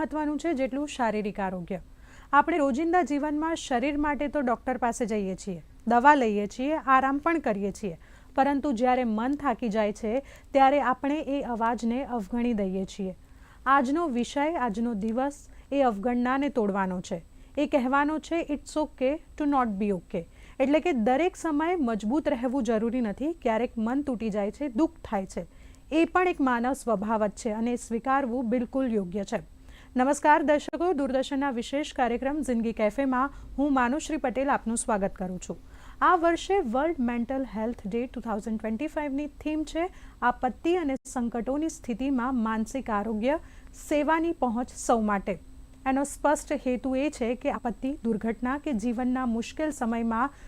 મહત્વનું છે જેટલું શારીરિક આરોગ્ય. આપણે રોજિંદા જીવનમાં શરીર માટે તો ડૉક્ટર પાસે જઈએ છીએ, દવા લઈએ છીએ, આરામ પણ કરીએ છીએ. પરંતુ જ્યારે મન થાકી જાય છે, ત્યારે આપણે એ અવાજને અવગણી દઈએ છીએ. આજનો વિષય, આજનો દિવસ એ અવગણનાને તોડવાનો છે. એ કહેવાનો છે it's okay to not be okay એટલે કે દરેક સમયે મજબૂત રહેવું જરૂરી નથી. ક્યારેક મન તૂટી જાય છે, દુઃખ થાય છે. એ પણ એક માનવ સ્વભાવ જ છે અને સ્વીકારવું બિલકુલ યોગ્ય છે. નમસ્કાર દર્શકો, દૂરદર્શનના વિશેષ કાર્યક્રમ જિંદગી કેફેમાં હું માનુશ્રી પટેલ આપનું સ્વાગત કરું છું. આ વર્ષે World Mental Health Day two thousand twenty ફાઇવની theme છે આપત્તિ અને સંકટોની સ્થિતિમાં માનસિક આરોગ્ય, સેવાની પહોંચ સૌ માટે. એનો સ્પષ્ટ હેતુ એ છે કે આપત્તિ દુર્ઘટના કે જીવનના મુશ્કેલ સમયમાં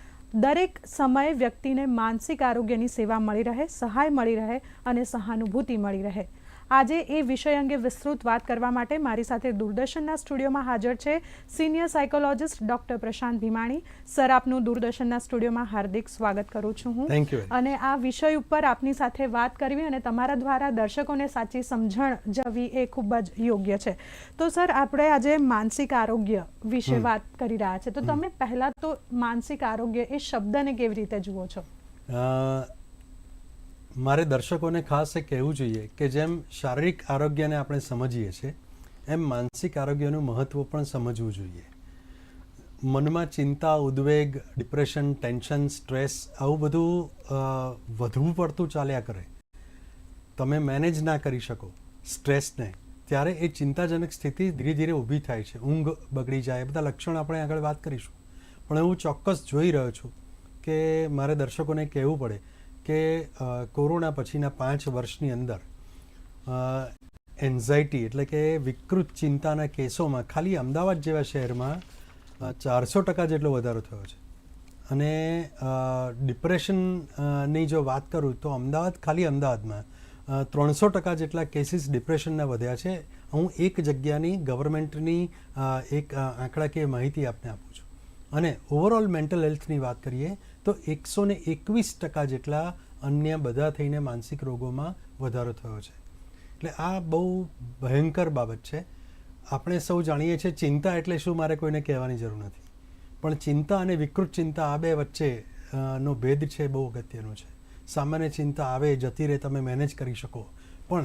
દરેક સમયે વ્યક્તિને માનસિક આરોગ્યની સેવા મળી રહે, સહાય મળી રહે અને સહાનુભૂતિ મળી રહે. આજે એ વિષય અંગે વિસ્તૃત વાત કરવા માટે મારી સાથે દૂરદર્શનના સ્ટુડિયોમાં હાજર છે senior psychologist doctor Prashant Bhimani. Sir આપનું દૂરદર્શનના સ્ટુડિયોમાં હાર્દિક સ્વાગત કરું છું હું. અને આ વિષય ઉપર આપની સાથે વાત કરવી અને તમારા દ્વારા દર્શકોને સાચી સમજણ જવી એ ખૂબ જ યોગ્ય છે. તો સર આપણે આજે માનસિક આરોગ્ય વિશે વાત કરી રહ્યા છે. તો તમે પહેલા તો માનસિક આરોગ્ય એ શબ્દને કેવી રીતે જુઓ છો? મારે દર્શકોને ખાસ એ કહેવું જોઈએ કે જેમ શારીરિક આરોગ્યને આપણે સમજીએ છીએ, એમ માનસિક આરોગ્યનું મહત્ત્વ પણ સમજવું જોઈએ. મનમાં ચિંતા, ઉદ્વેગ, ડિપ્રેશન, ટેન્શન, સ્ટ્રેસ આવું બધું વધવું વધુ પડતું ચાલ્યા કરે. તમે મેનેજ ના કરી શકો સ્ટ્રેસને, ત્યારે એ ચિંતાજનક સ્થિતિ ધીરે ધીરે ઊભી થાય છે. ઊંઘ બગડી જાય બધા લક્ષણ આપણે આગળ વાત કરીશું. પણ હું ચોક્કસ જોઈ રહ્યો છું કે મારે દર્શકોને કહેવું પડે કે કોરોના પછીના પાંચ વર્ષની અંદર એન્ઝાયટી એટલે કે વિકૃત ચિંતાના કેસોમાં ખાલી અમદાવાદ જેવા શહેરમાં ચારસો ટકા જેટલો વધારો થયો છે. અને ડિપ્રેશનની જો વાત કરું તો અમદાવાદ ખાલી અમદાવાદમાં ત્રણસો ટકા જેટલા કેસીસ ડિપ્રેશનના વધ્યા છે. હું એક જગ્યાની ગવર્મેન્ટની એક આંકડાકીય માહિતી આપને આપું છું. અને ઓવરઓલ મેન્ટલ હેલ્થની વાત કરીએ તો એકસો ને એકવીસ ટકા જેટલા અન્ય બધા થઈને માનસિક રોગોમાં વધારો થયો છે. એટલે આ બહુ ભયંકર બાબત છે. આપણે સૌ જાણીએ છીએ ચિંતા એટલે શું મારે કોઈને કહેવાની જરૂર નથી. પણ ચિંતા અને વિકૃત ચિંતા આ બે વચ્ચે નો ભેદ છે, બહુ અગત્યનો છે. સામાન્ય ચિંતા આવે, જતી રહે, તમે મેનેજ કરી શકો. પણ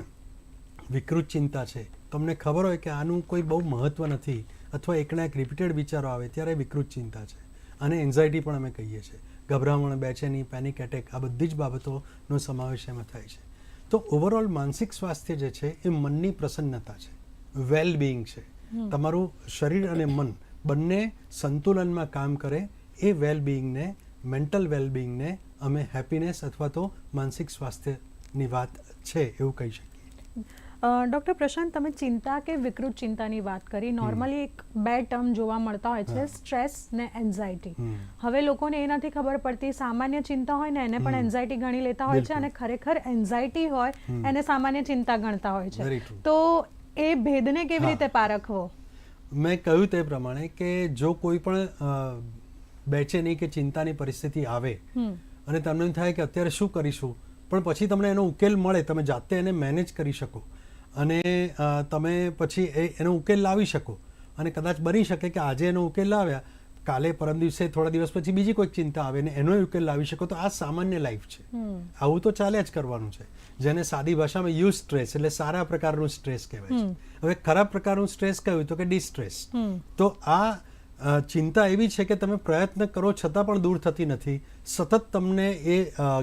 વિકૃત ચિંતા છે. તમને ખબર હોય કે આનું કોઈ બહુ મહત્ત્વ નથી અથવા એકના એક રિપીટેડ વિચારો આવે ત્યારે વિકૃત ચિંતા છે. અને એન્ઝાયટી પણ અમે કહીએ છીએ. ગભરામણ બેચેની પેનિક એટેક આ બધી જ બાબતોનો સમાવેશ એમાં થાય છે. તો ઓવરઓલ માનસિક સ્વાસ્થ્ય જે છે એ મનની પ્રસન્નતા છે વેલ બિંગ છે તમારું શરીર અને મન બંને સંતુલનમાં કામ કરે એ વેલ બિંગને મેન્ટલ વેલ બિંગને અમે હેપીનેસ અથવા તો માનસિક સ્વાસ્થ્યની વાત છે એવું કહી શકીએ. ડૉક્ટર પ્રશાંત તમે ચિંતા કે વિકૃત ચિંતાની વાત કરી? નોર્મલી એક બે ટર્મ જોવા મળતા હોય છે સ્ટ્રેસ ને એન્ઝાયટી હવે લોકોને એ નથી ખબર પડતી સામાન્ય ચિંતા હોય ને એને પણ. એન્ઝાયટી ગણી લેતા હોય છે અને ખરેખર એન્ઝાયટી હોય એને સામાન્ય ચિંતા ગણતા હોય છે. તો એ ભેદને કેવી રીતે પારખવો મેં કહ્યું તે પ્રમાણે કે જો કોઈ પણ બેચેની કે ચિંતાની પરિસ્થિતિ આવે અને તમને થાય કે અત્યારે શું કરીશું પણ પછી તમને એનો ઉકેલ મળે તમે જાતે એને મેનેજ કરી શકો. અને તમે પછી એ એનો ઉકેલ લાવી શકો. અને કદાચ બની શકે કે આજે એનો ઉકેલ લાવ્યા કાલે પરમ દિવસે થોડા દિવસ પછી બીજી કોઈ ચિંતા આવે ને એનો ઉકેલ લાવી શકો તો આ સામાન્ય લાઈફ છે. આવું તો ચાલ્યા જ કરવાનું છે. જેને સાદી ભાષામાં યુ સ્ટ્રેસ એટલે સારા પ્રકારનું સ્ટ્રેસ કહેવાય છે. હવે ખરાબ પ્રકારનું સ્ટ્રેસ કયું? તો કે ડિસ્ટ્રેસ. તો આ ચિંતા એવી છે કે તમે પ્રયત્ન કરો છતાં પણ દૂર થતી નથી. સતત તમને એ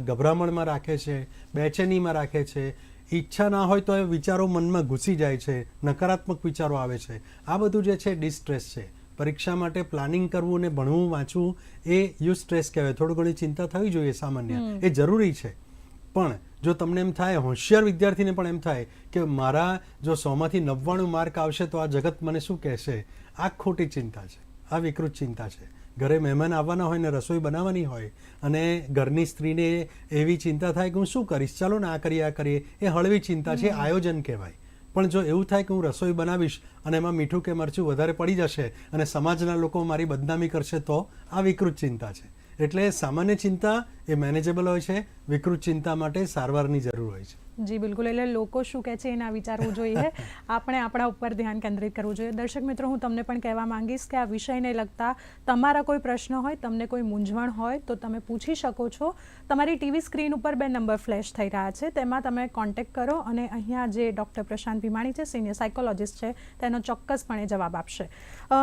ગભરામણમાં રાખે છે બેચેનીમાં રાખે છે ઈચ્છા ના હોય તો એ વિચારો મનમાં ઘૂસી જાય છે નકારાત્મક વિચારો આવે છે. આ બધું જે છે ડિસ્ટ્રેસ છે. પરીક્ષા માટે પ્લાનિંગ કરવું ને ભણવું વાંચવું એ યુ સ્ટ્રેસ કહેવાય. થોડી ઘણી ચિંતા થવી જોઈએ સામાન્ય. એ જરૂરી છે. પણ જો તમને એમ થાય હોશિયાર વિદ્યાર્થીને પણ એમ થાય કે મારા જો સોમાંથી નવ્વાણું માર્ક આવશે તો આ જગત મને શું કહેશે? આ ખોટી ચિંતા છે. આ વિકૃત ચિંતા છે. ઘરે મહેમાન આવવાના હોય ને રસોઈ બનાવવાની હોય અને ઘરની સ્ત્રીને એવી ચિંતા થાય કે હું શું કરીશ? ચાલો ને આ કરીએ આ કરીએ. એ હળવી ચિંતા છે આયોજન કહેવાય. પણ જો એવું થાય કે હું રસોઈ બનાવીશ અને એમાં મીઠું કે મરચું વધારે પડી જશે અને સમાજના લોકો મારી બદનામી કરશે તો આ વિકૃત ચિંતા છે. એટલે સામાન્ય ચિંતા એ મેનેજેબલ હોય છે વિકૃત ચિંતા માટે સારવારની જરૂર હોય છે. જી, બિલકુલ. એટલે લોકો શું કહે છે એના વિચારવું જોઈએ. આપણે આપણા ઉપર ધ્યાન કેન્દ્રિત કરવું જોઈએ. દર્શક મિત્રો, હું તમને પણ કહેવા માંગીશ કે આ વિષયને લગતા તમારા કોઈ પ્રશ્ન હોય, તમને કોઈ મૂંઝવણ હોય, તો તમે પૂછી શકો છો. તમારી ટીવી સ્ક્રીન ઉપર બે નંબર ફ્લેશ થઈ રહ્યા છે. તેમાં તમે કોન્ટેક્ટ કરો અને અહીંયા જે ડૉક્ટર પ્રશાંત ભીમાણી છે, સિનિયર સાયકોલોજિસ્ટ છે, તેનો ચોક્કસપણે જવાબ આપશે.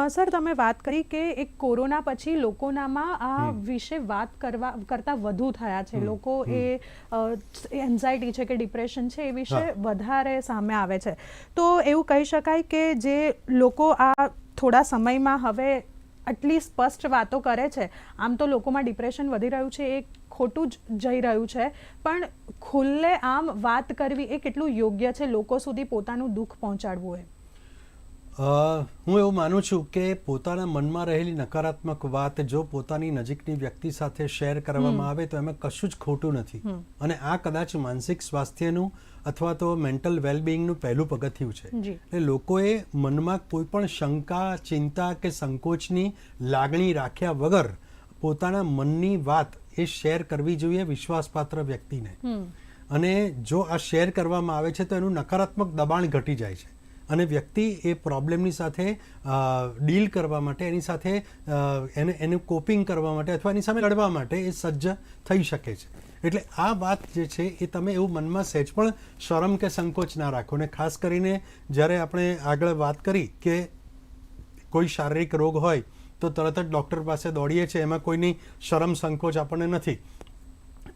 સર તમે વાત કરી કે એક કોરોના પછી લોકોનામાં આ વિશે વાત કરવા કરતાં વધુ થયા છે. લોકો એ એન્ઝાયટી છે કે ડિપ્રેશન છે એ વિશે વધારે સામે આવે છે. તો એવું કહી શકાય કે જે લોકો આ થોડા સમયમાં હવે આટલી સ્પષ્ટ વાતો કરે છે આમ તો લોકોમાં ડિપ્રેશન વધી રહ્યું છે એ ખોટું જ જઈ રહ્યું છે પણ ખુલ્લે આમ વાત કરવી એ કેટલું યોગ્ય છે? લોકો સુધી પોતાનું દુઃખ પહોંચાડવું એ હું એવું માનું છું કે પોતાના મનમાં રહેલી નકારાત્મક વાત જો પોતાની નજીકની વ્યક્તિ સાથે શેર કરવામાં આવે તો એમાં કશું જ ખોટું નથી. અને આ કદાચ માનસિક સ્વાસ્થ્યનું અથવા તો મેન્ટલ વેલબિંગનું પહેલું પગથિયું છે. એટલે લોકોએ મનમાં કોઈ પણ શંકા ચિંતા કે સંકોચની લાગણી રાખ્યા વગર પોતાના મનની વાત એ શેર કરવી જોઈએ વિશ્વાસપાત્ર વ્યક્તિને. અને જો આ શેર કરવામાં આવે છે તો એનું નકારાત્મક દબાણ ઘટી જાય છે. અને વ્યક્તિ એ પ્રોબ્લેમની સાથે ડીલ કરવા માટે, એની સાથે એને, એનું કોપિંગ કરવા માટે અથવા એની સામે લડવા માટે એ સજ્જ થઈ શકે છે. એટલે આ વાત જે છે એ તમે એવું મનમાં સહેજ પણ શરમ કે સંકોચ ના રાખો અને ખાસ કરીને જ્યારે આપણે આગળ વાત કરી કે કોઈ શારીરિક રોગ હોય તો તરત જ ડૉક્ટર પાસે દોડીએ છીએ, એમાં કોઈની શરમ સંકોચ આપણને નથી.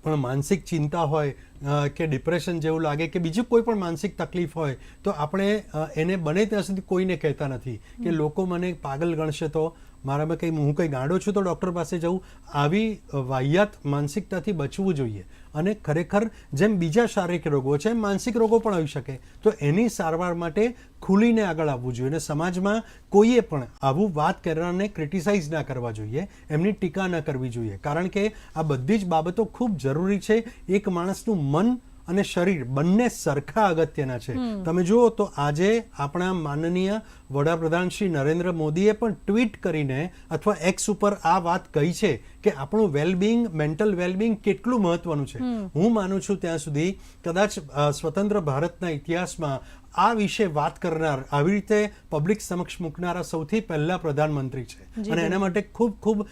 પણ માનસિક ચિંતા હોય કે ડિપ્રેશન જેવું લાગે કે બીજી કોઈ પણ માનસિક તકલીફ હોય તો આપણે એને બને ત્યાં સુધી કોઈને કહેતા નથી કે લોકો મને પાગલ ગણશે તો મારામાં કંઈ, હું કંઈ ગાંડો છું તો ડૉક્ટર પાસે જવું આવી વાહિયાત માનસિકતાથી બચવું જોઈએ. અને ખરેખર જેમ બીજા શારીરિક રોગો છે, એમ માનસિક રોગો પણ હોઈ શકે. તો એની સારવાર માટે ખુલીને આગળ આવવું જોઈએ અને સમાજમાં કોઈએ પણ આવું વાત કરનારને ક્રિટિસાઇઝ ના કરવા જોઈએ. એમની ટીકા ન કરવી જોઈએ. કારણ કે આ બધી જ બાબતો ખૂબ જરૂરી છે. એક માણસનું મન અને શરીર બંને સરખા અગત્યના છે. તમે જુઓ તો આજે આપણા માનનીય વડાપ્રધાન શ્રી નરેન્દ્ર મોદીએ પણ ટ્વીટ કરીને અથવા એક્સ ઉપર આ વાત કહી છે કે આપણું વેલબિંગ મેન્ટલ વેલબિંગ કેટલું મહત્વનું છે. હું માનું છું ત્યાં સુધી કદાચ સ્વતંત્ર ભારતના ઇતિહાસમાં આ વિશે વાત કરનાર આવી રીતે પબ્લિક સમક્ષ મૂકનારા સૌથી પહેલા પ્રધાનમંત્રી છે. અને એના માટે ખૂબ ખૂબ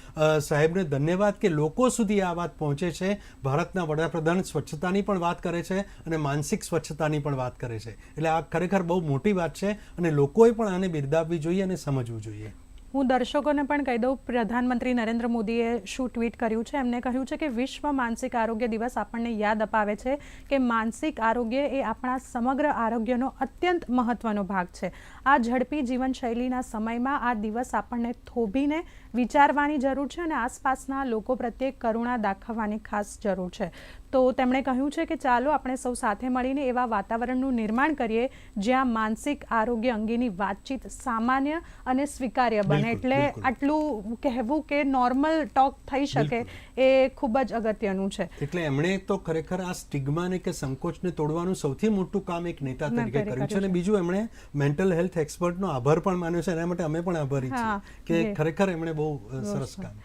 સાહેબને ધન્યવાદ કે લોકો સુધી આ વાત પહોંચે છે. ભારતના વડાપ્રધાન સ્વચ્છતાની પણ વાત કરે છે અને માનસિક સ્વચ્છતાની પણ વાત કરે છે. એટલે આ ખરેખર બહુ મોટી વાત છે અને લોકોએ પણ આને બિરદાવવી જોઈએ અને સમજવું જોઈએ. હું દર્શકોને પણ કહી દઉં, પ્રધાનમંત્રી નરેન્દ્ર મોદીએ શું ટ્વીટ કર્યું છે? એમને કહ્યું છે કે વિશ્વ માનસિક આરોગ્ય દિવસ આપણને યાદ અપાવે છે કે માનસિક આરોગ્ય એ આપણા સમગ્ર આરોગ્યનો અત્યંત મહત્વનો ભાગ છે. આ ઝડપી જીવનશૈલીના સમયમાં આ દિવસ આપણને થોભીને વિચારવાની જરૂર છે અને આસપાસના લોકો પ્રત્યે કરુણા દાખવવાની ખાસ જરૂર છે. તો તેમણે કહ્યું છે કે ચાલો આપણે સૌ સાથે મળીને એવા વાતાવરણનું નિર્માણ કરીએ જ્યાં માનસિક આરોગ્ય અંગેની વાતચીત સામાન્ય અને સ્વીકાર્ય બને. એટલે આટલું કહેવું કે નોર્મલ ટોક થઈ શકે એ ખૂબ જ અગત્યનું છે. એટલે એમણે તો ખરેખર આ સ્ટિગ્માને કે સંકોચને તોડવાનું સૌથી મોટું કામ એક નેતા તરીકે કર્યું છે અને બીજું એમણે મેન્ટલ હેલ્થ એક્સપર્ટનો આભાર પણ માન્યો છે એના માટે અમે પણ આભારી છીએ કે ખરેખર એમણે બહુ સરસ કામ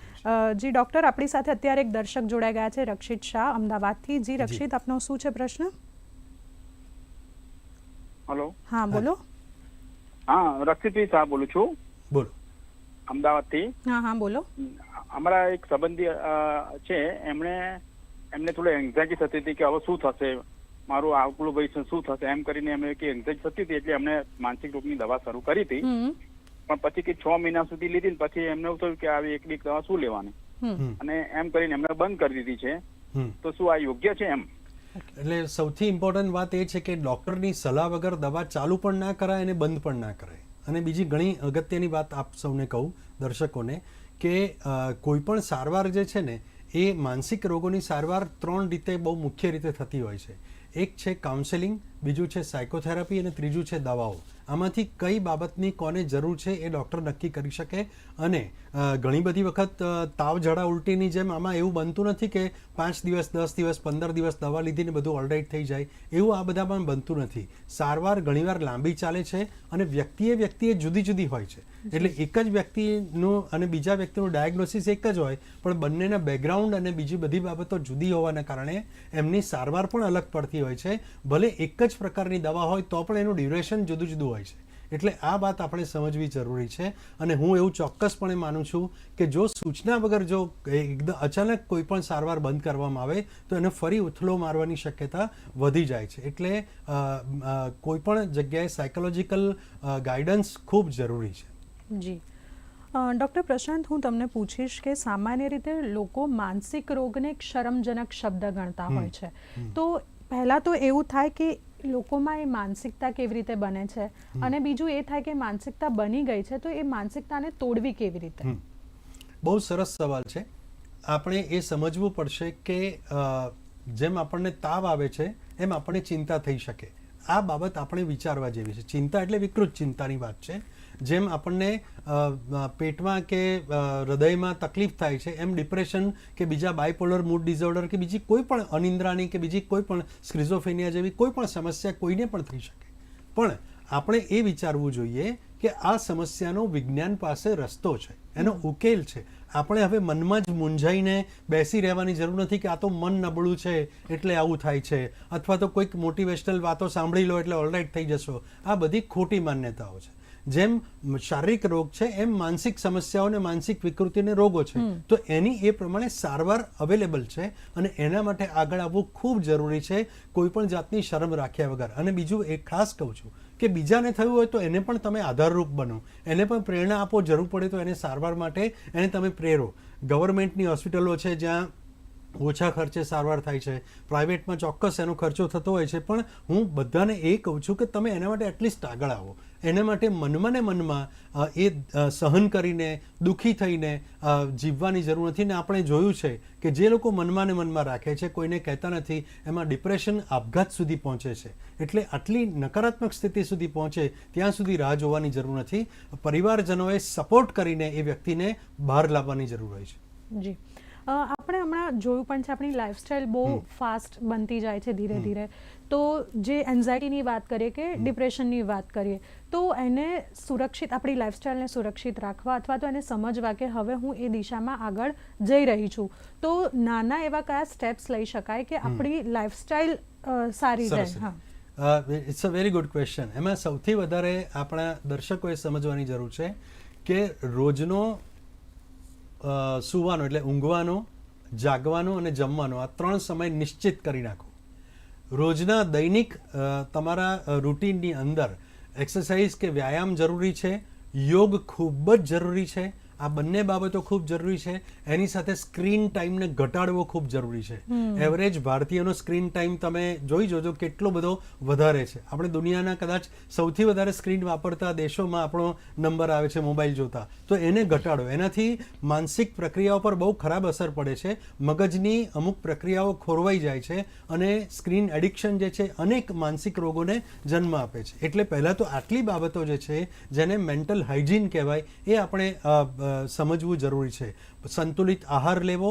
જી ડૉક્ટર આપણી સાથે અત્યારે એક દર્શક જોડાઈ ગયા છે રક્ષિત શાહ અમદાવાદથી. જી રક્ષિત આપનો શું છે પ્રશ્ન? હલો. હા બોલો. હા રક્ષિતભાઈ શાહ બોલું છું. બોલો. અમદાવાદથી. હા હા બોલો. અમારા એક સંબંધી છે. એમણે એમને થોડી એન્ઝાયટી થતી હતી કે હવે શું થશે? મારું આગલું ભવિષ્ય શું થશે? એમ કરીને એમને કે એન્ઝાયટી થતી હતી એટલે એમણે માનસિક રોગની દવા શરૂ કરી હતી. પણ પછી કે છ મહિના સુધી લીધી ને પછી એમને એવું થયું કે આવી એકલી દવા શું લેવાની? અને એમ કરીને એમને બંધ કરી દીધી છે. તો શું આ યોગ્ય છે એમ? એટલે સૌથી ઇમ્પોર્ટન્ટ વાત એ છે કે ડૉક્ટરની સલાહ વગર દવા ચાલુ પણ ના કરાય અને બંધ પણ ના કરાય. અને બીજી ઘણી અગત્યની વાત આપ સૌને કહું દર્શકોને કે કોઈ પણ સારવાર જે છે ને એ માનસિક રોગોની સારવાર ત્રણ રીતે બહુ મુખ્ય રીતે થતી હોય છે. એક છે કાઉન્સેલિંગ બીજું છે સાયકોથેરાપી અને ત્રીજું છે દવાઓ. આમાંથી કઈ બાબતની કોને જરૂર છે એ ડૉક્ટર નક્કી કરી શકે અને ઘણી બધી વખત તાવ ઝડા ઉલટીની જેમ આમાં એવું બનતું નથી કે પાંચ દિવસ, દસ દિવસ, પંદર દિવસ દવા લીધીને બધું ઓલરાઇટ થઈ જાય. એવું આ બધામાં બનતું નથી. સારવાર ઘણીવાર લાંબી ચાલે છે અને વ્યક્તિએ વ્યક્તિએ જુદી જુદી હોય છે. એટલે એક જ વ્યક્તિનું અને બીજા વ્યક્તિનું ડાયગ્નોસિસ એક જ હોય, પણ બંનેના બેકગ્રાઉન્ડ અને બીજી બધી બાબતો જુદી હોવાના કારણે એમની સારવાર પણ અલગ પડતી હોય છે. ભલે એક જ પ્રકારની દવા હોય તો પણ એનું ડ્યુરેશન જુદું જુદું હોય છે. એટલે આ વાત આપણે સમજવી જરૂરી છે અને હું એવું ચોક્કસપણે માનું છું કે જો સૂચના વગર જો એકદમ અચાનક કોઈ પણ સારવાર બંધ કરવામાં આવે તો એને ફરી ઉથલો મારવાની શક્યતા વધી જાય છે. એટલે કોઈ પણ જગ્યાએ સાયકોલોજીકલ ગાઈડન્સ ખૂબ જરૂરી છે. જી. ડૉક્ટર પ્રશાંત હું તમને પૂછીશ કે સામાન્ય રીતે લોકો માનસિક રોગને એક શરમજનક શબ્દ ગણતા હોય છે. તો પહેલાં તો એવું થાય કે લોકોમાં એ માનસિકતા કેવી રીતે બને છે? અને બીજું એ થાય કે માનસિકતા બની ગઈ છે તો એ માનસિકતાને તોડવી કેવી રીતે? બહુ સરસ સવાલ છે. આપણે એ સમજવું પડશે કે જેમ આપણને તાવ આવે છે એમ આપણને ચિંતા થઈ શકે. આ બાબત આપણે વિચારવા જેવી છે. ચિંતા એટલે વિકૃત ચિંતાની વાત છે. જેમ આપણને પેટમાં કે હૃદયમાં તકલીફ થાય છે એમ ડિપ્રેશન કે બીજા બાયપોલર મૂડ ડિઝોર્ડર કે બીજી કોઈ પણ અનિંદ્રાની કે બીજી કોઈ પણ સ્ક્રિઝોફેનિયા જેવી કોઈ પણ સમસ્યા કોઈને પણ થઈ શકે. પણ આપણે એ વિચારવું જોઈએ કે આ સમસ્યાનો વિજ્ઞાન પાસે રસ્તો છે એનો ઉકેલ છે. આપણે હવે મનમાં જ મૂંઝાઈને બેસી રહેવાની જરૂર નથી કે આ તો મન નબળું છે એટલે આવું થાય છે અથવા તો કોઈક મોટિવેશનલ વાતો સાંભળી લો એટલે ઓલરાઈટ થઈ જશો. આ બધી ખોટી માન્યતાઓ છે. જેમ શારીરિક રોગ છે એમ માનસિક સમસ્યાઓ અને માનસિક વિકૃતિને રોગો છે. તો એની એ પ્રમાણે સારવાર અવેલેબલ છે અને એના માટે આગળ આવવું ખૂબ જરૂરી છે કોઈ પણ જાતની શરમ રાખ્યા વગર. અને બીજું એક ખાસ કહું છું કે બીજાને થયું હોય તો એને પણ તમે આધારરૂપ બનો. એને પણ પ્રેરણા આપો જરૂર પડે તો એને સારવાર માટે એને તમે પ્રેરો. ગવર્મેન્ટની હોસ્પિટલો છે જ્યાં ઓછા ખર્ચે સારવાર થાય છે. પ્રાઇવેટમાં ચોક્કસ એનો ખર્ચો થતો હોય છે, પણ હું બધાને એ કહું છું કે તમે એના માટે એટલીસ્ટ આગળ આવો. એના માટે મનમાં ને મનમાં એ સહન કરીને, દુઃખી થઈને જીવવાની જરૂર નથી. ને આપણે જોયું છે કે જે લોકો મનમાં ને મનમાં રાખે છે, કોઈને કહેતા નથી, એમાં ડિપ્રેશન આપઘાત સુધી પહોંચે છે. એટલે આટલી નકારાત્મક સ્થિતિ સુધી પહોંચે, ત્યાં સુધી રાહ જોવાની જરૂર નથી. પરિવારજનોએ સપોર્ટ કરીને એ વ્યક્તિને બહાર લાવવાની જરૂર હોય છે. જી. આપણે હમણાં જોયું પણ છે આપણી લાઈફસ્ટાઈલ બહુ ફાસ્ટ બનતી જાય છે ધીરે ધીરે. તો જે એન્ઝાયટીની વાત કરીએ કે ડિપ્રેશનની વાત કરીએ તો એને સુરક્ષિત આપણી લાઈફસ્ટાઈલને સુરક્ષિત રાખવા અથવા તો એને સમજવા કે હવે હું એ દિશામાં આગળ જઈ રહી છું. તો નાના એવા કયા સ્ટેપ્સ લઈ શકાય કે આપણી લાઈફસ્ટાઈલ સારી રહે? હા. It's a very good question એમાં સૌથી વધારે આપણા દર્શકોએ સમજવાની જરૂર છે કે રોજનો સૂવાનો એટલે ઊંઘવાનો, જાગવાનો અને જમવાનો. આ ત્રણ સમય નિશ્ચિત કરી નાખો. રોજના દૈનિક તમારા રૂટીનની અંદર એક્સરસાઇઝ કે વ્યાયામ જરૂરી છે, યોગ ખૂબ જ જરૂરી છે આ બંને બાબતો ખૂબ જરૂરી છે. એની સાથે સ્ક્રીન ટાઈમને ઘટાડવો ખૂબ જરૂરી છે. એવરેજ ભારતીયનો સ્ક્રીન ટાઈમ તમે જોઈ જોજો કેટલો બધો વધારે છે. આપણે દુનિયાના કદાચ સૌથી વધારે સ્ક્રીન વાપરતા દેશોમાં આપણો નંબર આવે છે મોબાઈલ જોતા. તો એને ઘટાડો. એનાથી માનસિક પ્રક્રિયાઓ પર બહુ ખરાબ અસર પડે છે. મગજની અમુક પ્રક્રિયાઓ ખોરવાઈ જાય છે અને સ્ક્રીન એડિક્શન જે છે અનેક માનસિક રોગોને જન્મ આપે છે. એટલે પહેલાં તો આટલી બાબતો જે છે જેને મેન્ટલ હાઇજીન કહેવાય એ આપણે સમજવું જરૂરી છે. સંતુલિત આહાર લેવો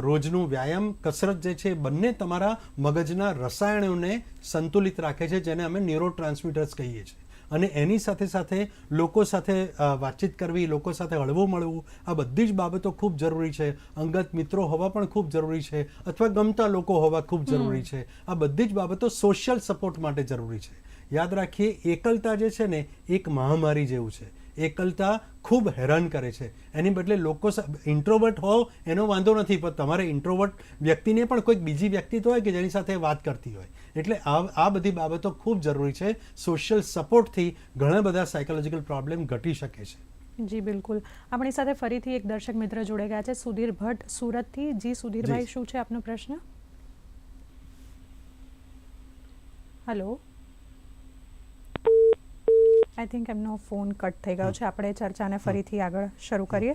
રોજનું વ્યાયામ કસરત જે છે બંને તમારા મગજના રસાયણોને સંતુલિત રાખે છે જેને અમે ન્યુરો ટ્રાન્સમીટર્સ કહીએ છીએ. અને એની સાથે સાથે લોકો સાથે વાતચીત કરવી લોકો સાથે હળવું મળવું આ બધી જ બાબતો ખૂબ જરૂરી છે. અંગત મિત્રો હોવા પણ ખૂબ જરૂરી છે અથવા ગમતા લોકો હોવા ખૂબ જરૂરી છે. આ બધી જ બાબતો સોશિયલ સપોર્ટ માટે જરૂરી છે. યાદ રાખીએ એકલતા જે છે ને એક મહામારી જેવું છે. એકલતા ખૂબ હેરાન કરે છે. એની બદલે લોકો ઇન્ટ્રોવર્ટ હોવ એનો વાંધો નથી પણ તમારે ઇન્ટ્રોવર્ટ વ્યક્તિને પણ કોઈક બીજી વ્યક્તિ તો હોય કે જેની સાથે વાત કરતી હોય. એટલે આ આ બધી બાબતો ખૂબ જરૂરી છે. સોશિયલ સપોર્ટથી ઘણા બધા સાયકોલોજીકલ પ્રોબ્લેમ ઘટી શકે છે. જી બિલકુલ. આપણી સાથે ફરીથી એક દર્શક મિત્ર જોડે ગયા છે સુધીર ભટ્ટ સુરતથી. જી સુધીરભાઈ શું છે આપનો પ્રશ્ન? હેલો? આઈ થિંક એમનો ફોન કટ થઈ ગયો છે. આપણે ચર્ચાને ફરીથી આગળ શરૂ કરીએ.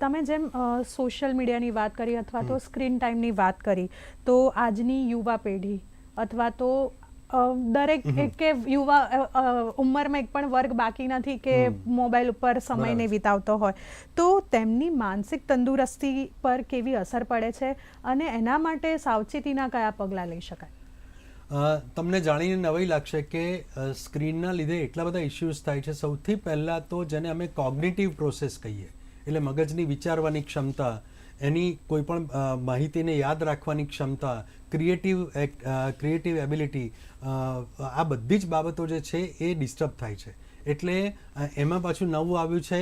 તમે જેમ સોશિયલ મીડિયાની વાત કરી અથવા તો સ્ક્રીન ટાઈમની વાત કરી તો આજની યુવા પેઢી અથવા તો દરેક એક કે યુવા ઉંમરમાં એક પણ વર્ગ બાકી નથી કે મોબાઈલ ઉપર સમય નહીં વિતાવતો હોય. તો તેમની માનસિક તંદુરસ્તી પર કેવી અસર પડે છે અને એના માટે સાવચેતીના કયા પગલાં લઈ શકાય? તમને જાણીને નવાઈ લાગશે કે સ્ક્રીનના લીધે એટલા બધા ઇશ્યુઝ થાય છે. સૌથી પહેલાં તો જેને અમે કોગ્નેટિવ પ્રોસેસ કહીએ, એટલે મગજની વિચારવાની ક્ષમતા, એની કોઈ પણ માહિતીને યાદ રાખવાની ક્ષમતા ક્રિએટિવ ક્રિએટિવ એબિલિટી આ બધી જ બાબતો જે છે એ ડિસ્ટર્બ થાય છે. એટલે એમાં પાછું નવું આવ્યું છે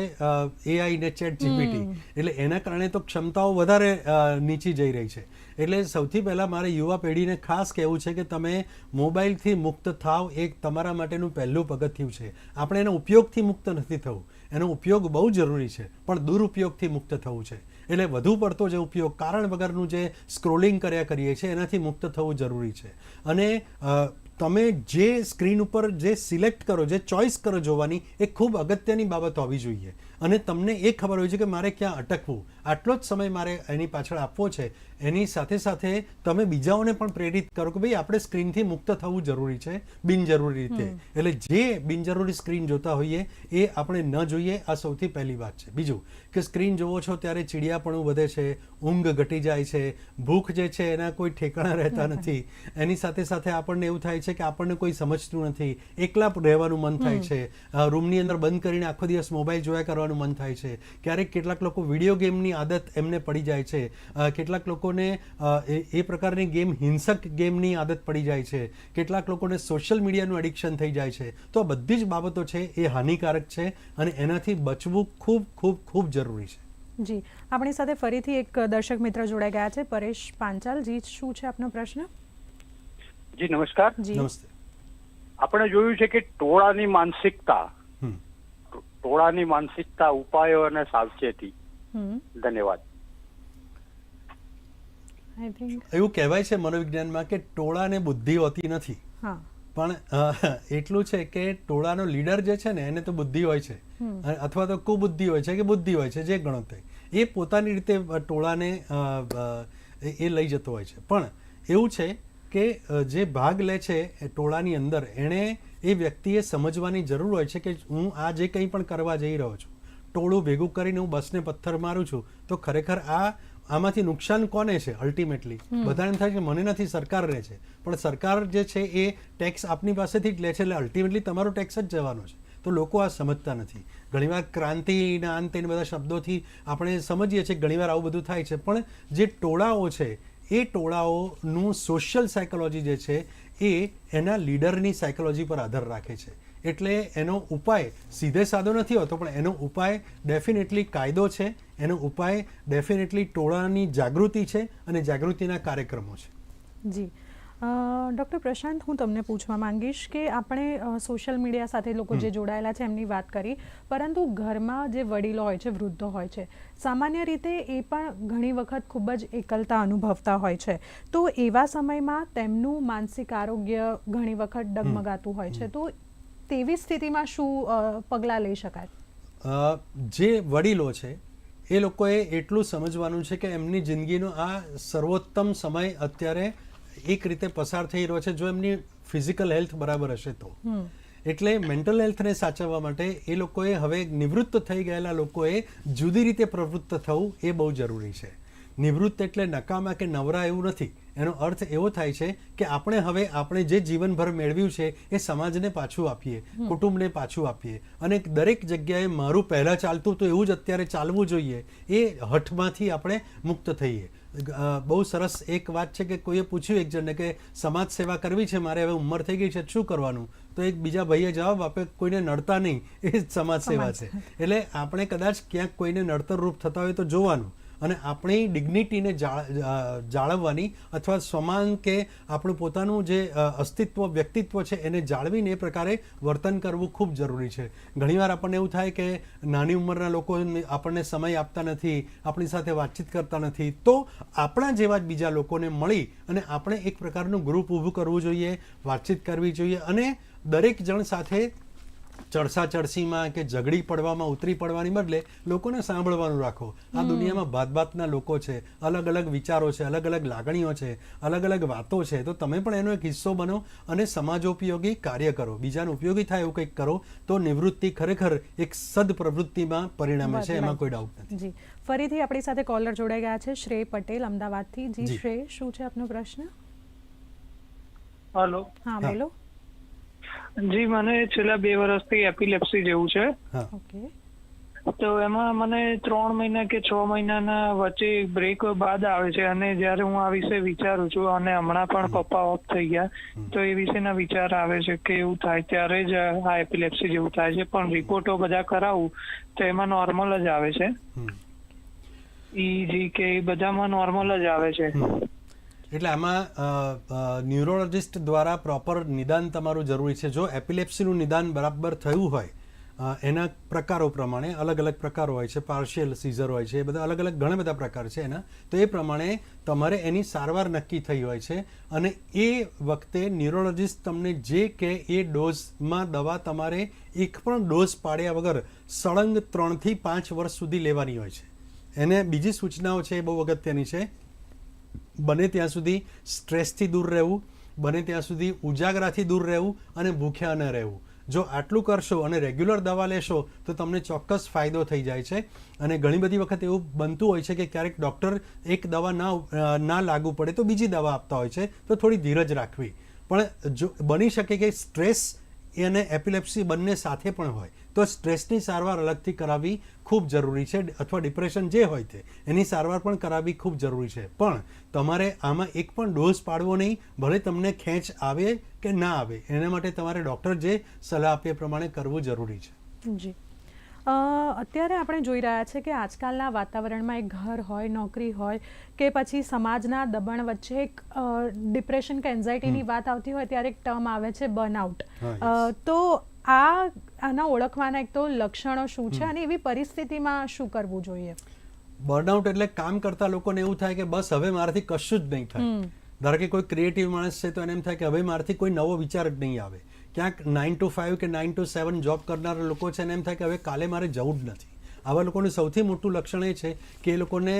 એઆઈ ને ચેટ જીપીટી એટલે એના કારણે તો ક્ષમતાઓ વધારે નીચી જઈ રહી છે. એટલે સૌથી પહેલાં મારે યુવા પેઢીને ખાસ કહેવું છે કે તમે મોબાઈલથી મુક્ત થાવ એ તમારા માટેનું પહેલું પગથિયું છે. આપણે એનો ઉપયોગથી મુક્ત નથી થવું. એનો ઉપયોગ બહુ જરૂરી છે પણ દુરુપયોગથી મુક્ત થવું છે. એટલે વધુ પડતો જે ઉપયોગ કારણ વગરનું જે સ્ક્રોલિંગ કર્યા કરીએ છીએ એનાથી મુક્ત થવું જરૂરી છે. અને તમે જે સ્ક્રીન ઉપર જે સિલેક્ટ કરો, જે ચોઇસ કરો જોવાની, એ ખૂબ અગત્યની બાબત હોવી જોઈએ. અને તમને એ ખબર હોય છે કે મારે ક્યાં અટકવું. આટલો જ સમય મારે એની પાછળ આપવો છે. એની સાથે સાથે તમે બીજાઓને પણ પ્રેરિત કરો કે ભાઈ આપણે સ્ક્રીનથી મુક્ત થવું જરૂરી છે બિનજરૂરી રીતે. એટલે જે બિનજરૂરી સ્ક્રીન જોતા હોઈએ એ આપણે ન જોઈએ. આ સૌથી પહેલી વાત છે. બીજું કે સ્ક્રીન જોવો છો ત્યારે ચીડિયાપણું વધે છે ઊંઘ ઘટી જાય છે ભૂખ જે છે એના કોઈ ઠેકાણા રહેતા નથી. એની સાથે સાથે આપણને એવું થાય છે કે આપણને કોઈ સમજતું નથી. એકલા રહેવાનું મન થાય છે. રૂમની અંદર બંધ કરીને આખો દિવસ મોબાઈલ જોયા કરવાનું મન થાય છે. ક્યારેક કેટલાક લોકો વીડિયો ગેમની આદત એમને પડી જાય છે. કેટલાક લોકોને એ પ્રકારની ગેમ હિંસક ગેમની આદત પડી જાય છે. કેટલાક લોકોને સોશિયલ મીડિયાનું એડિક્શન થઈ જાય છે. તો આ બધી જ બાબતો છે એ હાનિકારક છે અને એનાથી બચવું ખૂબ ખૂબ ખૂબ જરૂરી છે. જી. આપણી સાથે ફરીથી એક દર્શક મિત્ર જોડાઈ ગયા છે પરેશ પાંચાલ જી શું છે આપનો પ્રશ્ન? જી નમસ્કાર. જી. નમસ્તે. આપણે જોયું છે કે ટોળાની માનસિકતા ટોળાની માનસિકતા ઉપાયો અને સાવચેતી. ધન્યવાદ. એવું કહેવાય છે મનોવિજ્ઞાનમાં કે ટોળાને બુદ્ધિ હોતી નથી. પણ એટલું છે કે ટોળાનો લીડર જે છે ને એને તો બુદ્ધિ હોય છે. અથવા તો કુબુદ્ધિ હોય છે કે બુદ્ધિ હોય છે જે ગણો તે એ પોતાની રીતે ટોળાને એ લઈ જતો હોય છે. પણ એવું છે કે જે ભાગ લે છે એ ટોળાની અંદર એણે એ વ્યક્તિએ સમજવાની જરૂર હોય છે કે હું આ જે કંઈ પણ કરવા જઈ રહ્યો છું ટોળું ભેગું કરીને હું બસને પથ્થર મારું છું તો ખરેખર આ આમાંથી નુકસાન કોને છે અલ્ટિમેટલી બધાને થાય કે મને નથી સરકારને છે. પણ સરકાર જે છે એ ટેક્સ આપની પાસેથી જ લે છે એટલે અલ્ટિમેટલી તમારો ટેક્સ જ જવાનો છે. તો લોકો આ સમજતા નથી. ઘણીવાર ક્રાંતિના અંત એને બધા શબ્દોથી આપણે સમજીએ છીએ ઘણીવાર આવું બધું થાય છે. પણ જે ટોળાઓ છે એ ટોળાઓનું સોશિયલ સાયકોલોજી જે છે એ એના લીડરની સાયકોલોજી પર આધાર રાખે છે. એટલે એનો ઉપાય સીધે સાદો નથી હોતો, પણ એનો ઉપાય ડેફિનેટલી કાયદો છે, એનો ઉપાય ડેફિનેટલી ટોળાની જાગૃતિ છે અને જાગૃતિના કાર્યક્રમો છે. જી. ડૉક્ટર પ્રશાંત હું તમને પૂછવા માંગીશ કે આપણે સોશિયલ મીડિયા સાથે લોકો જે જોડાયેલા છે એમની વાત કરી પરંતુ ઘરમાં જે વડીલો હોય છે વૃદ્ધો હોય છે સામાન્ય રીતે એ પણ ઘણી વખત ખૂબ જ એકલતા અનુભવતા હોય છે. તો એવા સમયમાં તેમનું માનસિક આરોગ્ય ઘણી વખત ડગમગાતું હોય છે. તો તેવી સ્થિતિમાં શું પગલાં લઈ શકાય? જે વડીલો છે એ લોકોએ એટલું સમજવાનું છે કે એમની જિંદગીનો આ સર્વોત્તમ સમય અત્યારે એક રીતે પસાર થઈ રહ્યો છે જો એમની ફિઝિકલ હેલ્થ બરાબર હશે તો. એટલે મેન્ટલ હેલ્થને સાચવવા માટે એ લોકોએ હવે નિવૃત્ત થઈ ગયેલા લોકોએ જુદી રીતે પ્રવૃત્ત થવું એ બહુ જરૂરી છે. નિવૃત્ત એટલે નકામા કે નવરા એવું નથી. એનો અર્થ એવો થાય છે કે આપણે હવે આપણે જે જીવનભર મેળવ્યું છે એ સમાજને પાછું આપીએ કુટુંબને પાછું આપીએ. અને દરેક જગ્યાએ મારું પહેલાં ચાલતું તો એવું જ અત્યારે ચાલવું જોઈએ. એ હઠમાંથી આપણે મુક્ત થઈએ. બહુ સરસ એક વાત છે કે કોઈએ પૂછ્યું એક જણને કે સમાજ સેવા કરવી છે મારે હવે ઉંમર થઈ ગઈ છે શું કરવાનું? તો એક બીજા ભાઈએ જવાબ આપે કોઈને નડતા નહીં એ જ સમાજ સેવા છે. એટલે આપણે કદાચ ક્યાંક કોઈને નડતર રૂપ થતા હોય તો જોવાનું. અને આપણી ડિગ્નિટીને જાળવવાની અથવા સમાન કે આપણું પોતાનું જે અસ્તિત્વ, વ્યક્તિત્વ છે એને જાળવીને એ પ્રકારે વર્તન કરવું ખૂબ જરૂરી છે. ઘણીવાર આપણને એવું થાય કે નાની ઉંમરના લોકો આપણને સમય આપતા નથી, આપણી સાથે વાતચીત કરતા નથી, તો આપણા જેવા જ બીજા લોકોને મળી અને આપણે એક પ્રકારનું ગ્રુપ ઊભું કરવું જોઈએ, વાતચીત કરવી જોઈએ અને દરેક જણ સાથે ચડસા ચડસીમાં કે ઝઘડી પડવામાં ઉતરી પડવાની બદલે લોકોને સાંભળવાનું રાખો. આ દુનિયામાં ભાત ભાતના લોકો છે અલગ અલગ વિચારો છે અલગ અલગ લાગણીઓ છે અલગ અલગ વાતો છે. તો તમે પણ એનો એક હિસ્સો બનો અને સમાજોપયોગી કાર્ય કરો. બીજાને ઉપયોગી થાય એવું કંઈક કરો તો નિવૃત્તિ ખરેખર એક સદ પ્રવૃત્તિમાં પરિણમે છે એમાં કોઈ ડાઉટ નથી. જી. ફરીથી આપણી સાથે કોલર જોડાઈ ગયા છે શ્રેય પટેલ અમદાવાદથી. જી. શ્રેય શું છે આપનો પ્રશ્ન? હલો હા હા. બોલો. જી મને છેલ્લા બે વર્ષથી એપિલેપ્સી જેવું છે. તો એમાં મને ત્રણ મહિના કે છ મહિનાના વચ્ચે બ્રેક બાદ આવે છે અને જ્યારે હું આ વિશે વિચારું છું અને હમણાં પણ પપ્પા ઓફ થઈ ગયા તો એ વિશેના વિચાર આવે છે કે એવું થાય ત્યારે જ આ એપિલેપ્સી જેવું થાય છે. પણ રિપોર્ટો બધા કરાવું તો એમાં નોર્મલ જ આવે છે. ઈ ઈજી કે એ બધામાં નોર્મલ જ આવે છે. એટલે આમાં ન્યુરોલોજિસ્ટ દ્વારા પ્રોપર નિદાન તમારું જરૂરી છે. જો એપિલેપ્સીનું નિદાન બરાબર થયું હોય એના પ્રકારો પ્રમાણે અલગ અલગ પ્રકારો હોય છે પાર્શિયલ સીઝર હોય છે, એ બધા અલગ અલગ ઘણા બધા પ્રકાર છે એના, તો એ પ્રમાણે તમારે એની સારવાર નક્કી થઈ હોય છે અને એ વખતે ન્યુરોલોજિસ્ટ તમને જે કે એ ડોઝમાં દવા તમારે એક પણ ડોઝ પાડ્યા વગર સળંગ ત્રણથી પાંચ વર્ષ સુધી લેવાની હોય છે. એને બીજી સૂચનાઓ છે એ બહુ અગત્યની છે. બને ત્યાં સુધી સ્ટ્રેસથી દૂર રહેવું, બને ત્યાં સુધી ઉજાગરાથી દૂર રહેવું અને ભૂખ્યા ન રહેવું. જો આટલું કરશો અને રેગ્યુલર દવા લેશો, તો તમને ચોક્કસ ફાયદો થઈ જાય છે. અને ઘણી બધી વખત એવું બનતું હોય છે કે ક્યારેક ડૉક્ટર એક દવા ના ના લાગુ પડે તો બીજી દવા આપતા હોય છે, તો થોડી ધીરજ રાખવી. પણ જો, બની શકે કે સ્ટ્રેસ અને એપિલેપ્સી બંને સાથે પણ હોય. તો સ્ટ્રેસની સારવાર અલગથી કરાવવી ખૂબ જરૂરી છે અથવા ડિપ્રેશન જે હોય તે એની સારવાર પણ કરાવવી ખૂબ જરૂરી છે. પણ તમારે આમાં એક પણ ડોઝ પાડવો નહીં ભલે તમને ખેંચ આવે કે ના આવે એના માટે તમારે ડૉક્ટર જે સલાહ આપે એ પ્રમાણે કરવું જરૂરી છે. જી. અત્યારે આપણે જોઈ રહ્યા છે કે આજકાલના વાતાવરણમાં એક ઘર હોય નોકરી હોય કે પછી સમાજના દબાણ વચ્ચે એક ડિપ્રેશન કે એન્ઝાઇટીની વાત આવતી હોય ત્યારે એક ટર્મ આવે છે બર્નઆઉટ. તો આ આના ઓળખવાના એક તો લક્ષણો શું છે અને એવી પરિસ્થિતિમાં શું કરવું જોઈએ? બર્નઆઉટ એટલે કામ કરતા લોકોને એવું થાય કે બસ હવે મારાથી કશું જ નહીં થાય. ધારો કે કોઈ ક્રિએટિવ માણસ છે તો એને એમ થાય કે હવે મારાથી કોઈ નવો વિચાર જ નહીં આવે. ક્યાંક નાઇન ટુ ફાઇવ કે નાઇન ટુ સેવન જોબ કરનારા લોકો છે ને એમ થાય કે હવે કાલે મારે જવું જ નથી. આવા લોકોનું સૌથી મોટું લક્ષણ એ છે કે એ લોકોને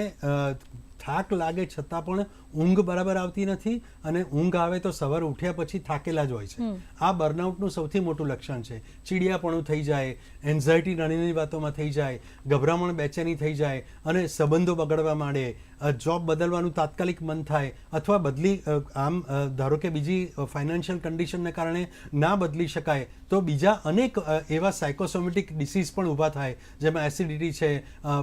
થાક લાગે છતાં પણ ઊંઘ બરાબર આવતી નથી અને ઊંઘ આવે તો સવાર ઉઠ્યા પછી થાકેલા જ હોય છે. આ બર્નઆઉટનું સૌથી મોટું લક્ષણ છે. ચીડિયાપણું થઈ જાય એન્ઝાયટી નાની વાતોમાં થઈ જાય ગભરામણ બેચેની થઈ જાય અને સંબંધો બગડવા માંડે જોબ બદલવાનું તાત્કાલિક મન થાય અથવા બદલી આમ ધારો કે બીજી ફાઇનાન્શિયલ કન્ડિશનને કારણે ના બદલી શકાય તો બીજા અનેક એવા સાયકોસોમેટિક ડિસીઝ પણ ઊભા થાય જેમાં એસિડિટી છે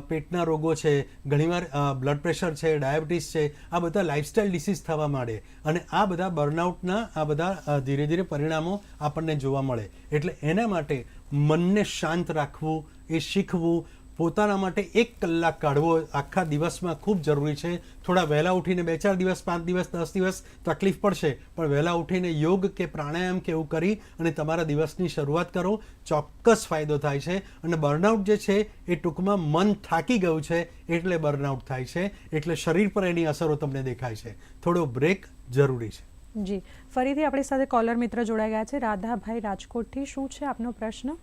પેટના રોગો છે ઘણીવાર બ્લડ પ્રેશર છે ડાયાબિટીસ છે આ બધા લાઇફસ્ટાઇલ ડિસીઝ થવા માંડે. અને આ બધા બર્નઆઉટના આ બધા ધીરે ધીરે પરિણામો આપણને જોવા મળે. એટલે એના માટે મનને શાંત રાખવું, એ શીખવું પોતાના માટે એક કલાક કાઢવો આખા દિવસમાં ખૂબ જરૂરી છે. થોડા વહેલા ઉઠીને બે ચાર દિવસ, પાંચ દિવસ, દસ દિવસ તકલીફ પડશે, પણ વહેલા ઉઠીને યોગ કે પ્રાણાયામ કે એવું કરી અને તમારા દિવસની શરૂઆત કરો. ચોક્કસ ફાયદો થાય છે. અને બર્નઆઉટ જે છે એ ટૂંકમાં મન થાકી ગયું છે એટલે બર્નઆઉટ થાય છે. એટલે શરીર પર એની અસરો તમને દેખાય છે. થોડો બ્રેક જરૂરી છે. જી. ફરીથી આપણી સાથે કોલર મિત્ર જોડાઈ ગયા છે. રાધાભાઈ રાજકોટથી શું છે આપનો પ્રશ્ન હા,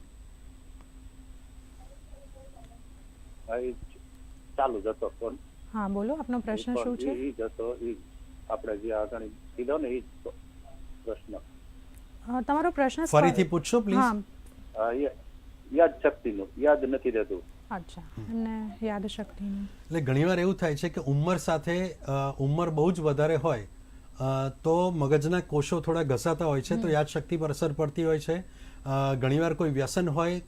ઈ ચાલુ જ હતો ફોન. હા બોલો આપનો પ્રશ્ન શું છે? ઈ જ હતો ઈ આપણે જે આગળ કીધો ને ઈ પ્રશ્ન. તમારો પ્રશ્ન ફરીથી પૂછશો પ્લીઝ યાદ શક્તિનું યાદ નથી રહેતું. અચ્છા એટલે ઘણીવાર એવું થાય છે કે ઉંમર સાથે ઉંમર બહુ જ વધારે હોય તો મગજના કોષો થોડા ઘસાતા હોય છે તો યાદશક્તિ પર અસર પડતી હોય છે. ઘણીવાર કોઈ વ્યસન હોય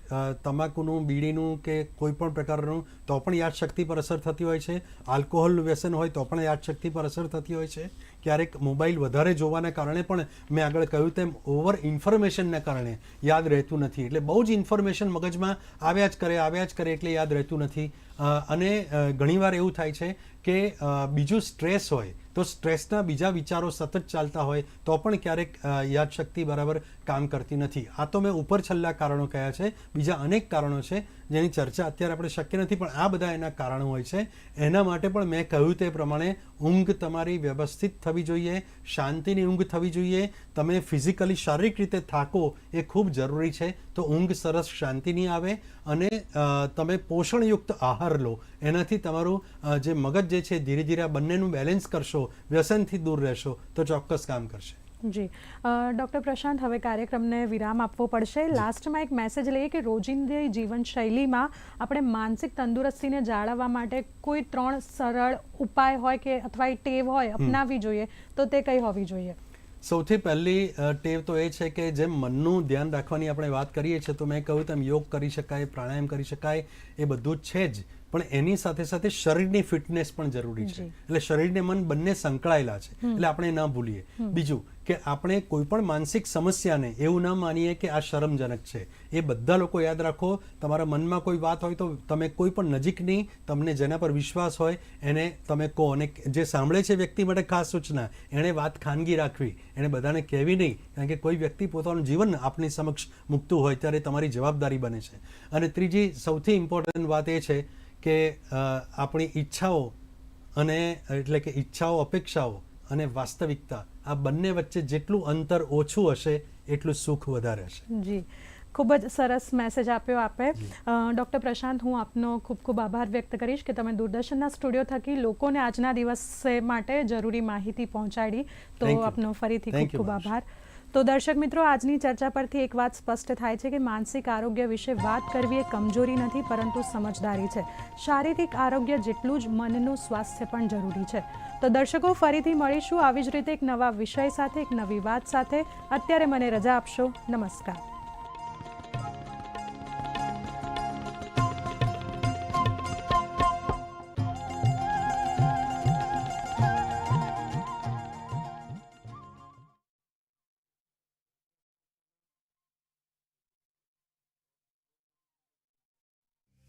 તમાકુનું, બીડીનું કે કોઈ પણ પ્રકારનું, તો પણ યાદશક્તિ પર અસર થતી હોય છે. આલ્કોહોલનું વ્યસન હોય તો પણ યાદશક્તિ પર અસર થતી હોય છે. ક્યારેક મોબાઈલ વધારે જોવાના કારણે પણ મેં આગળ કહ્યું તેમ ઓવર ઇન્ફોર્મેશનના કારણે યાદ રહેતું નથી. એટલે બહુ જ ઇન્ફોર્મેશન મગજમાં આવ્યા જ કરે, આવ્યા જ કરે એટલે યાદ રહેતું નથી. અને ઘણીવાર એવું થાય છે કે બીજું સ્ટ્રેસ હોય તો સ્ટ્રેસના બીજા વિચારો સતત ચાલતા હોય તો પણ ક્યારેક યાદશક્તિ બરાબર કામ કરતી નથી. આ તો મેં ઉપર છેલ્લા કારણો કયા છે. બીજા અનેક કારણો છે. જેની ચર્ચા અત્યારે આપણે શક્ય નથી, પણ આ બધા એના કારણો હોય છે. એના માટે પણ મેં કહ્યું તે પ્રમાણે ઊંઘ તમારી વ્યવસ્થિત થવી જોઈએ, શાંતિની ઊંઘ થવી જોઈએ. તમે ફિઝિકલી શારીરિક રીતે થાકો એ ખૂબ જરૂરી છે. તો ઊંઘ સરસ શાંતિની આવે અને તમે પોષણયુક્ત આહાર લો. એનાથી તમારું જે મગજ જે છે, ધીરે ધીરે આ બંનેનું બેલેન્સ કરશો, વ્યસનથી દૂર રહેશો, તો ચોક્કસ કામ કરશે. જી. ડૉક્ટર પ્રશાંત હવે કાર્યક્રમને વિરામ આપવો પડશે. લાસ્ટમાં એક મેસેજ લઈએ કે રોજિંદી જીવનશૈલીમાં આપણે માનસિક તંદુરસ્તીને જાળવવા માટે કોઈ ત્રણ સરળ ઉપાય હોય કે અથવા ટેવ હોય અપનાવવી જોઈએ તો તે કઈ હોવી જોઈએ? સૌથી પહેલી ટેવ તો એ છે કે જેમ મનનું ધ્યાન રાખવાની આપણે વાત કરીએ છીએ તો મેં કહ્યું તેમ યોગ કરી શકાય પ્રાણાયામ કરી શકાય એ બધું છે જ. પણ એની સાથે સાથે શરીરની ફિટનેસ પણ જરૂરી છે. એટલે શરીરને મન બંને સંકળાયેલા છે. એટલે આપણે ન ભૂલીએ. બીજું કે આપણે કોઈ પણ માનસિક સમસ્યાને એવું ન માનીએ કે આ શરમજનક છે. એ બધા લોકો યાદ રાખો તમારા મનમાં કોઈ વાત હોય તો તમે કોઈ પણ નજીકની તમને જેના પર વિશ્વાસ હોય એને તમે કહો. અને જે સાંભળે છે વ્યક્તિ માટે ખાસ સૂચના એણે વાત ખાનગી રાખવી. એણે બધાને કહેવી નહીં કારણ કે કોઈ વ્યક્તિ પોતાનું જીવન આપની સમક્ષ મૂકતું હોય ત્યારે તમારી જવાબદારી બને છે. અને ત્રીજી સૌથી ઇમ્પોર્ટન્ટ વાત એ છે કે આપણી ઈચ્છાઓ અને એટલે કે ઈચ્છાઓ અપેક્ષાઓ અને વાસ્તવિકતા આ બંને વચ્ચે જેટલું અંતર ઓછું હશે એટલું સુખ વધારે હશે. જી. ખૂબ જ સરસ મેસેજ આપ્યો આપે. ડૉક્ટર પ્રશાંત હું આપનો ખૂબ ખૂબ આભાર વ્યક્ત કરીશ કે તમે દૂરદર્શનના સ્ટુડિયો થકી લોકોને આજના દિવસે માટે જરૂરી માહિતી પહોંચાડી. તો આપનો ફરીથી ખૂબ ખૂબ આભાર. તો દર્શક મિત્રો, આજની ચર્ચા પરથી એક વાત સ્પષ્ટ થાય છે કે માનસિક આરોગ્ય વિશે વાત કરવી એ કમજોરી નથી, પરંતુ સમજદારી છે. શારીરિક આરોગ્ય જેટલું જ મનનું સ્વાસ્થ્ય પણ જરૂરી છે. તો દર્શકો, ફરીથી મળીશું. આવી જ રીતે એક નવા વિષય સાથે, એક નવી વાત સાથે. અત્યારે મને રજા આપશો. નમસ્કાર.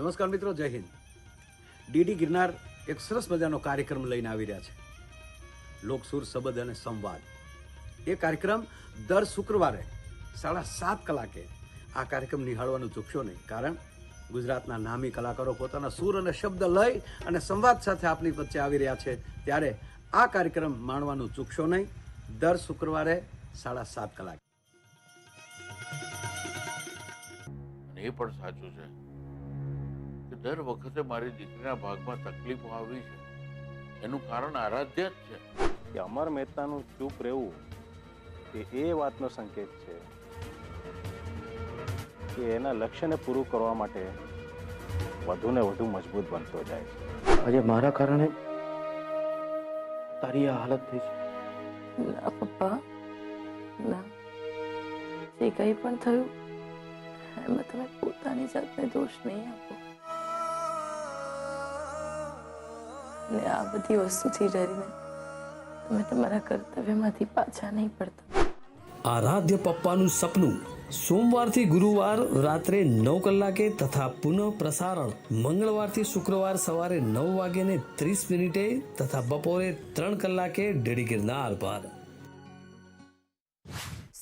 નમસ્કાર મિત્રો, જય હિન્દ. ડીડી ગિરનાર એક સરસ મજાનો કાર્યક્રમ લઈને આવી રહ્યા છે. લોકસુર શબ્દ અને સંવાદ. એ કાર્યક્રમ દર શુક્રવારે સાડા સાત કલાકે આ કાર્યક્રમ નિહાળવાનું ચૂકશો નહીં. કારણ ગુજરાતના નામી કલાકારો પોતાના સુર અને શબ્દ લઈ અને સંવાદ સાથે આપની વચ્ચે આવી રહ્યા છે. ત્યારે આ કાર્યક્રમ માણવાનું ચૂકશો નહીં. દર શુક્રવારે સાડા સાત કલાકે. એ પણ સાચું છે. દર વખતે મારી દીકરીના ભાગમાં તકલીફો આવી છે. એનું કારણ આરાધ્ય જ છે. કે અમર મહેતાનું ચૂપ રહેવું એ એ વાતનો સંકેત છે કે એના લક્ષ્યને પૂરું કરવા માટે વધુને વધુ મજબૂત બનતો જાય છે. આજે મારા કારણે તારી આ હાલત થઈ છે. ના પપ્પા. ના. જે કંઈ પણ થયું એમાં તમે પોતાની જાતને દોષ નહીં આપો. ને આ બધી વસ્તુથી ડરીને તમે તમારા કર્તવ્યમાંથી પાછા નહીં પડતા. આરાધ્ય પપ્પાનું સપનું, સોમવારથી ગુરુવાર રાત્રે નવ કલાકે તથા પુનઃ પ્રસારણ મંગળવારથી શુક્રવાર સવારે નવ વાગે ને ત્રીસ મિનિટે તથા બપોરે ત્રણ કલાકે ડેડી ગિરનાર પર.